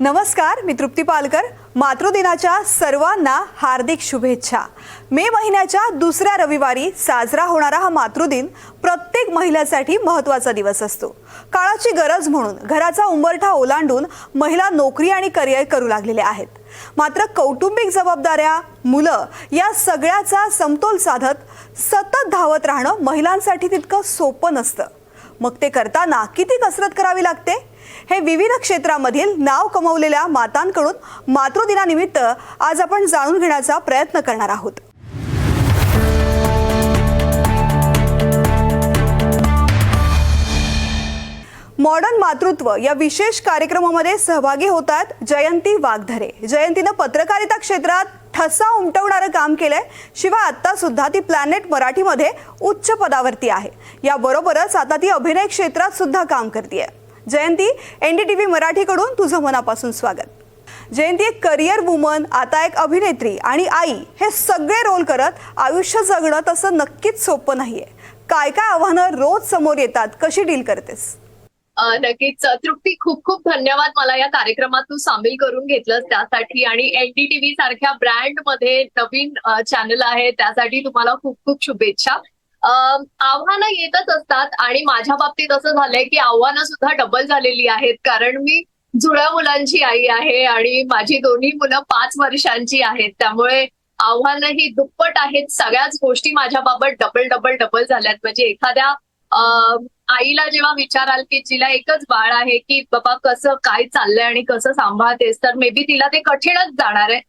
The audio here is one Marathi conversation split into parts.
नमस्कार मी तृप्ती पालकर. मातृदिनाच्या सर्वांना हार्दिक शुभेच्छा. मे महिन्याच्या दुसऱ्या रविवारी साजरा होणारा हा मातृदिन प्रत्येक महिलेसाठी महत्त्वाचा दिवस असतो. काळाची गरज म्हणून घराचा उंबरठा ओलांडून महिला नोकरी आणि करिअर करू लागलेल्या आहेत. मात्र कौटुंबिक जबाबदाऱ्या मुलं या सगळ्याचा समतोल साधत सतत धावत राहणं महिलांसाठी तितकं सोपं नसतं. मग ते करताना किती कसरत करावी लागते? हे विविध क्षेत्रामधील नाव कमवलेल्या मातांकडून मातृदिनानिमित्त आज आपण जाणून घेण्याचा प्रयत्न करणार आहोत. मॉडर्न मातृत्व या विशेष कार्यक्रमामध्ये सहभागी होतात जयंती वाघधरे जयंतीनं पत्रकारिता क्षेत्रात ठसा उमटवणारं काम केलंय. शिवाय आता सुद्धा ती प्लॅनेट मराठीमध्ये उच्च पदावरती आहे. याबरोबरच आता ती अभिनय क्षेत्रात सुद्धा काम करते जयंती एनडीटीव्ही मराठीकडून तुझं मनापासून स्वागत. जयंती एक करिअर वुमन आता एक अभिनेत्री आणि आई हे सगळे रोल करत आयुष्य जगणं तसं नक्कीच सोपं नाहीये. काय काय आव्हानं रोज समोर येतात कशी डील करतेस? नक्कीच. तृप्ती खूप खूप धन्यवाद मला या कार्यक्रमात तू सामील करून घेतलंस त्यासाठी आणि एनडीटीव्ही सारख्या ब्रँडमध्ये नवीन चॅनल आहे त्यासाठी तुम्हाला खूप खूप शुभेच्छा. आव्हानं येतच असतात आणि माझ्या बाबतीत असं झालंय की आव्हानं सुद्धा डबल झालेली आहेत. कारण मी जुळ्या मुलांची आई आहे आणि माझी दोन्ही मुलं पाच वर्षांची आहेत. त्यामुळे आव्हानं ही दुप्पट आहेत. सगळ्याच गोष्टी माझ्या बाबत डबल डबल डबल झाल्यात. म्हणजे एखाद्या आईला जेव्हा विचाराल की तिला एकच बाळ आहे की बाबा कसं काय चाललंय आणि कसं सांभाळतेस तर मे बी तिला ते कठीणच जाणार आहे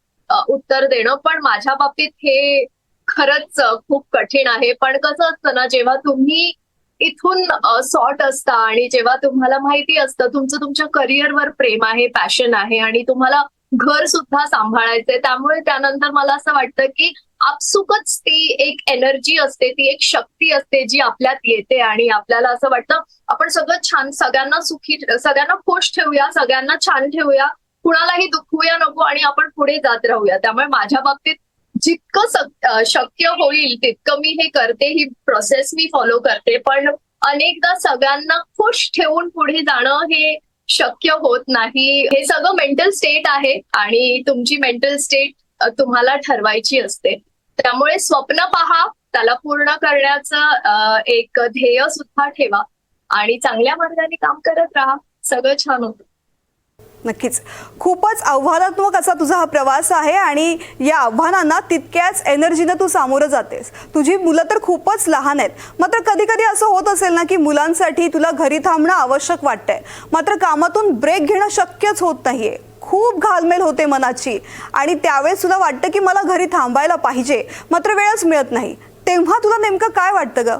उत्तर देणं. पण माझ्या बाबतीत हे खरंच खूप कठीण आहे. पण कसं असतं ना जेव्हा तुम्ही इथून सॉर्ट असता आणि जेव्हा तुम्हाला माहिती असतं तुमचं तुमच्या करिअरवर प्रेम आहे पॅशन आहे आणि तुम्हाला घर सुद्धा सांभाळायचंय त्यामुळे त्यानंतर मला असं वाटतं की आपसुकच ती एक एनर्जी असते ती एक शक्ती असते जी आपल्यात येते आणि आपल्याला असं वाटतं आपण सगळं छान सगळ्यांना सुखी सगळ्यांना खुश ठेवूया सगळ्यांना छान ठेवूया कुणालाही दुखवूया नको आणि आपण पुढे जात राहूया. त्यामुळे माझ्या बाबतीत जितकं शक्य होईल तितकं मी हे करते ही प्रोसेस मी फॉलो करते. पण अनेकदा सगळ्यांना खुश ठेवून पुढे जाणं हे शक्य होत नाही. हे सगळं मेंटल स्टेट आहे आणि तुमची मेंटल स्टेट तुम्हाला ठरवायची असते. त्यामुळे स्वप्न पहा त्याला पूर्ण करण्याचं एक ध्येय सुद्धा ठेवा आणि चांगल्या मार्गाने काम करत राहा. सगळं छान होतं. नक्कीच. खूपच आव्हानात्मक असा तुझा हा प्रवास आहे आणि या आव्हानांना तितक्याच एनर्जीनं तू सामोरं जातेस. तुझी मुलं तर खूपच लहान आहेत. मात्र कधी कधी असं होत असेल ना की मुलांसाठी तुला घरी थांबणं आवश्यक वाटतंय. मात्र कामातून ब्रेक घेणं शक्यच होत नाहीये. खूप घालमेल होते मनाची. आणि त्यावेळेस तुला वाटतं की मला घरी थांबायला पाहिजे. मात्र वेळच मिळत नाही. तेव्हा तुला नेमकं काय वाटतं गं?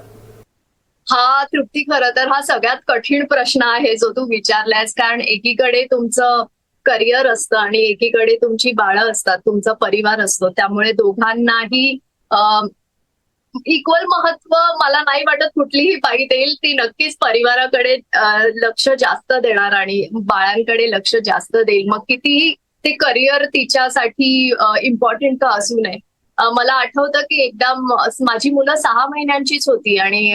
हा तृप्ती खरं तर हा सगळ्यात कठीण प्रश्न आहे जो तू विचारलायस. कारण एकीकडे तुमचं करिअर असतं आणि एकीकडे तुमची बाळं असतात तुमचा परिवार असतो. त्यामुळे दोघांनाही इक्वल महत्त्व मला नाही वाटत कुठलीही बाई देईल ती नक्कीच परिवाराकडे लक्ष जास्त देणार आणि बाळांकडे लक्ष जास्त देईल. मग कितीही ते करिअर तिच्यासाठी इम्पॉर्टंट का असू नये. मला आठवतं की एकदा माझी मुलं सहा महिन्यांचीच होती आणि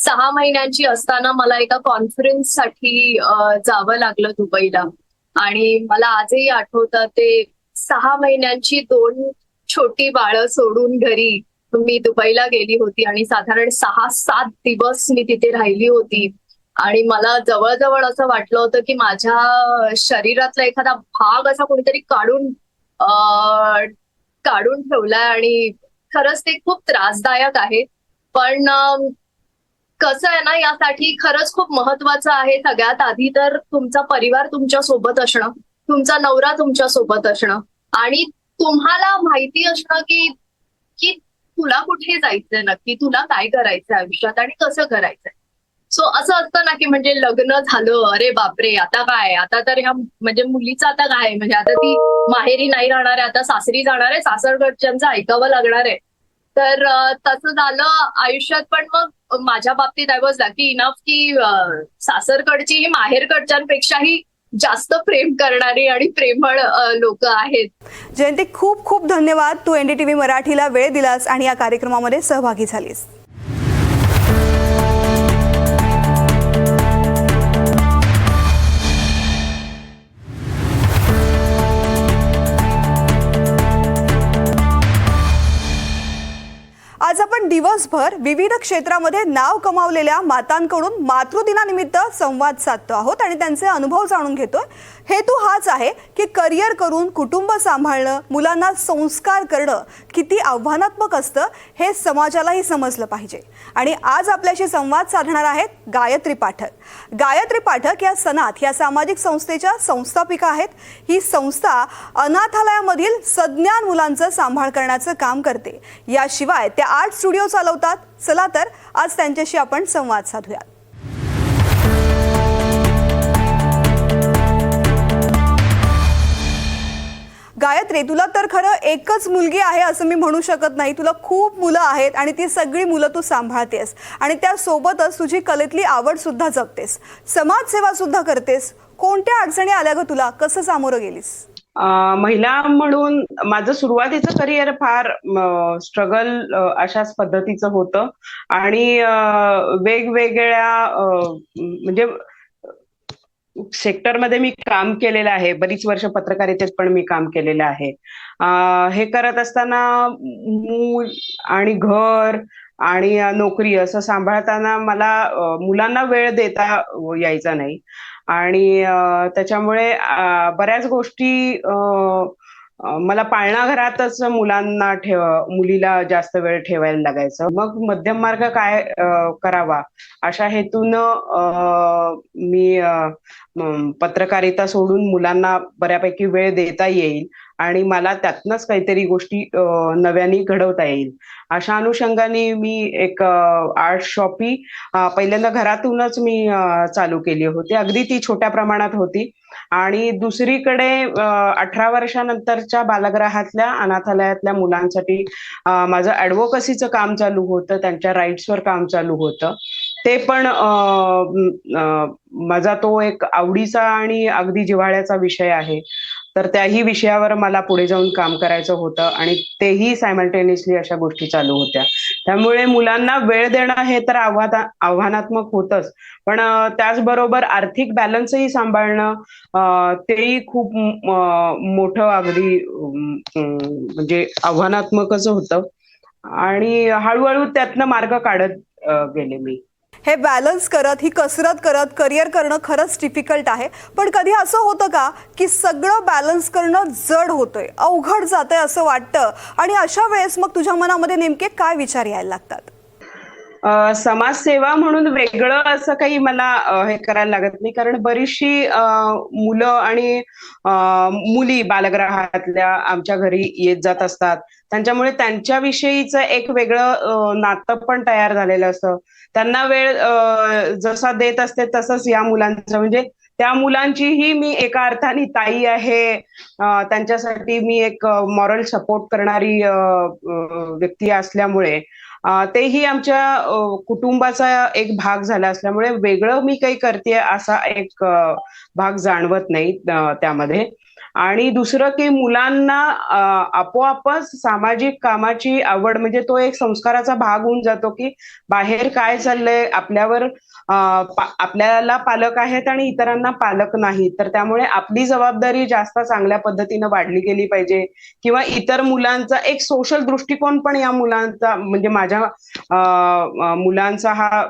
सहा महिन्यांची असताना मला एका कॉन्फरन्ससाठी जावं लागलं दुबईला. आणि मला आजही आठवतं ते सहा महिन्यांची दोन छोटी बाळं सोडून घरी मी दुबईला गेली होती आणि साधारण सहा सात दिवस मी तिथे राहिली होती. आणि मला जवळजवळ असं वाटलं होतं की माझ्या शरीरातला एखादा भाग असा कोणीतरी काढून काढून ठेवलाय आणि खरंच ते खूप त्रासदायक आहे. पण कसं आहे ना यासाठी खरंच खूप महत्वाचं आहे सगळ्यात आधी तर तुमचा परिवार तुमच्यासोबत असणं तुमचा नवरा तुमच्यासोबत असणं. आणि तुम्हाला माहिती असणं की की तुला कुठे जायचंय नक्की तुला काय करायचंय आयुष्यात आणि कसं करायचंय. सो असं असतं ना की म्हणजे लग्न झालं अरे बापरे आता काय? आता तर ह्या म्हणजे मुलीचं आता काय? म्हणजे आता ती माहेरी नाही राहणार आहे आता सासरी जाणार आहे सासरगडच्यांचं ऐकावं लागणार आहे. तर तसं झालं. आयुष्यात पण मग माझ्या बाबतीत आय वॉज लकी इनफ की सासरकडची ही माहेरकडच्यांपेक्षाही जास्त प्रेम करणारी आणि प्रेमळ लोक आहेत. जयंती खूप खूप धन्यवाद. तू एनडीटीव्ही मराठीला वेळ दिलास आणि या कार्यक्रमामध्ये सहभागी झालीस. आपण दिवसभर विविध क्षेत्रामध्ये नाव कमावलेल्या मातांकडून मातृदिनानिमित्त संवाद साधतो आहोत आणि त्यांचे अनुभव जाणून घेतोय. हेतू हाच आहे की करिअर करून कुटुंब सांभाळणं मुलांना संस्कार करणं किती आव्हानात्मक असतं हे समाजालाही समजलं पाहिजे. आणि आज आपल्याशी संवाद साधणार आहेत गायत्री पाठक. गायत्री पाठक या सनाथ या सामाजिक संस्थेच्या संस्थापिका आहेत. ही संस्था अनाथालयामधील सज्ञान मुलांचं सांभाळ करण्याचं काम करते. याशिवाय त्या आर्ट स्टुडिओ चालवतात. चला तर आज त्यांच्याशी आपण संवाद साधूयात. गायत्री तुला तर खरं एकच मुलगी आहे असं मी म्हणू शकत नाही. तुला खूप मुलं आहेत आणि ती सगळी मुलं तू सांभाळतेस. आणि त्यासोबतच तुझी कलेतली आवड सुद्धा जपतेस. समाजसेवा सुद्धा करतेस. कोणत्या अडचणी आल्या ग तुला? कसं सामोरं गेलीस? महिला म्हणून माझं सुरुवातीचं करिअर फार स्ट्रगल अशाच पद्धतीचं होतं. आणि वेगवेगळ्या म्हणजे सेक्टरमध्ये मी काम केलेलं आहे. बरीच वर्ष पत्रकारितेत पण मी काम केलेलं आहे. हे करत असताना मूल आणि घर आणि नोकरी असं सांभाळताना मला मुलांना वेळ देता यायचा नाही. आणि त्याच्यामुळे बऱ्याच गोष्टी मला पाळणा घरातच मुलांना ठेव मुलीला जास्त वेळ ठेवायला लागायचं. मग मध्यम मार्ग काय करावा? अशा हेतून मी पत्रकारिता सोडून मुलांना बऱ्यापैकी वेळ देता येईल. आणि मला त्यातनंच काहीतरी गोष्टी नव्याने घडवता येईल. अशा अनुषंगाने मी एक आर्ट शॉपी पहिल्यांदा घरातूनच मी चालू केली होती. अगदी ती छोट्या प्रमाणात होती. आणि दुसरीकडे अठरा वर्षानंतरच्या बालगृहातल्या अनाथालयातल्या मुलांसाठी माझं ऍडव्होकसीचं काम चालू होतं. त्यांच्या राईट्सवर काम चालू होतं. ते पण माझा तो एक आवडीचा आणि अगदी जिव्हाळ्याचा विषय आहे. तर त्याही विषयावर मला पुढे जाऊन काम करायचं होतं आणि तेही सायमल्टेनियसली अशा गोष्टी चालू होत्या. त्यामुळे मुलांना वेळ देणं हे तर आव्हाना आव्हानात्मक होतच. पण त्याचबरोबर आर्थिक बॅलन्सही सांभाळणं तेही खूप मोठं अगदी म्हणजे आव्हानात्मकच होतं. आणि हळूहळू त्यातनं मार्ग काढत गेले मी. हे बॅलन्स करत ही कसरत करत करिअर करणं खरंच डिफिकल्ट आहे. पण कधी असं होतं का की सगळं बॅलन्स करणं जड होतंय अवघड जातंय असं वाटतं. आणि अशा वेळेस मग तुझ्या मनामध्ये नेमके काय विचार यायला लागतात? समाजसेवा म्हणून वेगळं असं काही मला हे करायला लागत नाही. कारण बरीचशी मुलं आणि मुली बालग्रहातल्या आमच्या घरी येत जात असतात. त्यांच्यामुळे त्यांच्याविषयीचं एक वेगळं नातं पण तयार झालेलं असतं. त्यांना वेळ जसा देत असते तसंच या मुलांचं. म्हणजे त्या मुलांचीही मी एका अर्थाने ताई आहे. त्यांच्यासाठी मी एक मॉरल सपोर्ट करणारी व्यक्ती असल्यामुळे. तेही आमच्या कुटुंबाचा एक भाग झाला असल्यामुळे वेगळं मी काही करते असा एक भाग जाणवत नाही त्यामध्ये. आणि दुसरं की मुलांना आपोआपच सामाजिक कामाची आवड म्हणजे तो एक संस्काराचा भाग होऊन जातो की बाहेर काय चाललंय आपल्यावर आपल्याला पालक आहेत आणि इतरांना पालक नाही तर त्यामुळे आपली जबाबदारी जास्त चांगल्या पद्धतीनं वाढली गेली पाहिजे. किंवा इतर मुलांचा एक सोशल दृष्टिकोन पण या मुलांचा म्हणजे माझ्या मुलांचा हा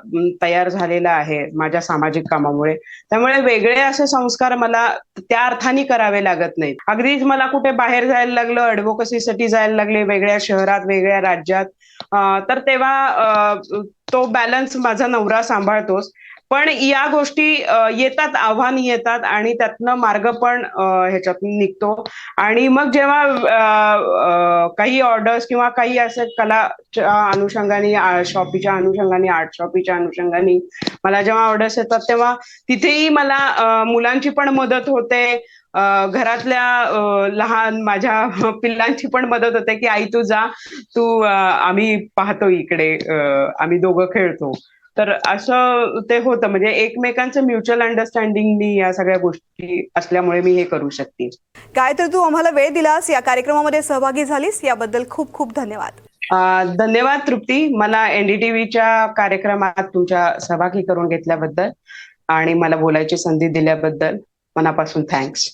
तयार झालेला आहे माझ्या सामाजिक कामामुळे. त्यामुळे वेगळे असे संस्कार मला त्या अर्थाने करावे लागत नाहीत. अगदीच मला कुठे बाहेर जायला लागलं ऍडव्होकसीसाठी जायला लागले वेगळ्या शहरात वेगळ्या राज्यात तर तेव्हा तो बॅलन्स माझा नवरा सांभाळतोच. पण या गोष्टी येतात आव्हान येतात आणि त्यातनं मार्ग पण ह्याच्यातून निघतो. आणि मग जेव्हा काही ऑर्डर्स किंवा काही असे कलाच्या अनुषंगाने शॉपीच्या अनुषंगाने आर्ट शॉपीच्या अनुषंगाने मला जेव्हा ऑर्डर्स येतात तेव्हा तिथेही मला मुलांची पण मदत होते. घरातल्या लहान माझ्या पिल्लांची पण मदत होते की आई तू जा. तू आम्ही पाहतो इकडे. आम्ही दोघं खेळतो. तर असं ते होतं. म्हणजे एकमेकांचं म्युच्युअल अंडरस्टँडिंगनी या सगळ्या गोष्टी असल्यामुळे मी हे करू शकते. गायत्री तू आम्हाला वेळ दिलास. या कार्यक्रमामध्ये सहभागी झालीस. याबद्दल खूप खूप धन्यवाद. धन्यवाद तृप्ती. मला एनडीटीव्हीच्या कार्यक्रमात तुमच्या सहभागी करून घेतल्याबद्दल आणि मला बोलायची संधी दिल्याबद्दल मनापासून थँक्स.